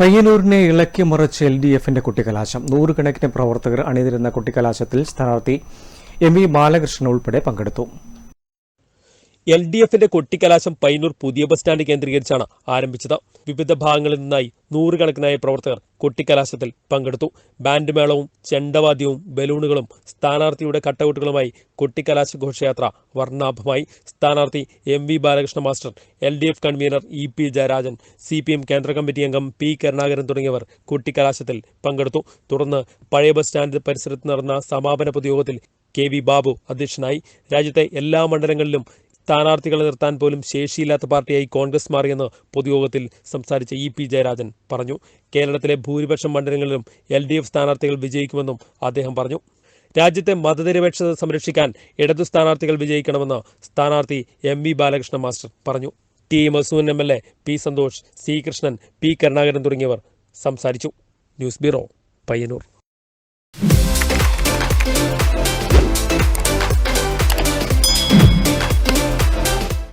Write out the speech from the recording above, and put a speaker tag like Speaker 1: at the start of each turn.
Speaker 1: പയ്യന്നൂരിനെ ഇളക്കി മറിച്ച് L D എഫിന്റെ കുട്ടിക്കലാശം. നൂറുകണക്കിന് പ്രവർത്തകർ അണിനിരുന്ന കുട്ടിക്കലാശത്തിൽ സ്ഥാനാർത്ഥി എം വി ബാലകൃഷ്ണൻ ഉൾപ്പെടെ പങ്കെടുത്തു.
Speaker 2: എൽ ഡി എഫിന്റെ കൊട്ടിക്കലാശം പൈനൂർ പുതിയ ബസ് സ്റ്റാൻഡ് കേന്ദ്രീകരിച്ചാണ് ആരംഭിച്ചത്. വിവിധ ഭാഗങ്ങളിൽ നിന്നായി നൂറുകണക്കിനായ പ്രവർത്തകർ കൊട്ടിക്കലാശത്തിൽ പങ്കെടുത്തു. ബാൻഡ് മേളവും ചെണ്ടവാദ്യവും ബലൂണുകളും സ്ഥാനാർത്ഥിയുടെ കട്ടൗട്ടുകളുമായി കൊട്ടിക്കലാശ ഘോഷയാത്ര വർണാഭമായി. സ്ഥാനാർത്ഥി M V Balakrishna master L D F convener E P Jayarajan C P M കേന്ദ്ര കമ്മിറ്റി അംഗം പി കരുണാകരൻ തുടങ്ങിയവർ കൊട്ടിക്കലാശത്തിൽ പങ്കെടുത്തു. തുടർന്ന് പഴയ ബസ് സ്റ്റാൻഡ് പരിസരത്ത് നടന്ന സമാപന പൊതുയോഗത്തിൽ കെ വി ബാബു അധ്യക്ഷനായി. രാജ്യത്തെ എല്ലാ മണ്ഡലങ്ങളിലും സ്ഥാനാർത്ഥികളെ നിർത്താൻ പോലും ശേഷിയില്ലാത്ത പാർട്ടിയായി കോൺഗ്രസ് മാറിയെന്ന് പൊതുയോഗത്തിൽ സംസാരിച്ച ഇ പി ജയരാജൻ പറഞ്ഞു. കേരളത്തിലെ ഭൂരിപക്ഷം മണ്ഡലങ്ങളിലും എൽ ഡി എഫ് സ്ഥാനാർത്ഥികൾ വിജയിക്കുമെന്നും അദ്ദേഹം പറഞ്ഞു. രാജ്യത്തെ മതനിരപേക്ഷത സംരക്ഷിക്കാൻ ഇടതു സ്ഥാനാർത്ഥികൾ വിജയിക്കണമെന്ന് സ്ഥാനാർത്ഥി എം വി ബാലകൃഷ്ണ മാസ്റ്റർ പറഞ്ഞു. T Masoon M L A P Santhosh C Krishnan P Karunakaran തുടങ്ങിയവർ സംസാരിച്ചു. News bureau Payyanur.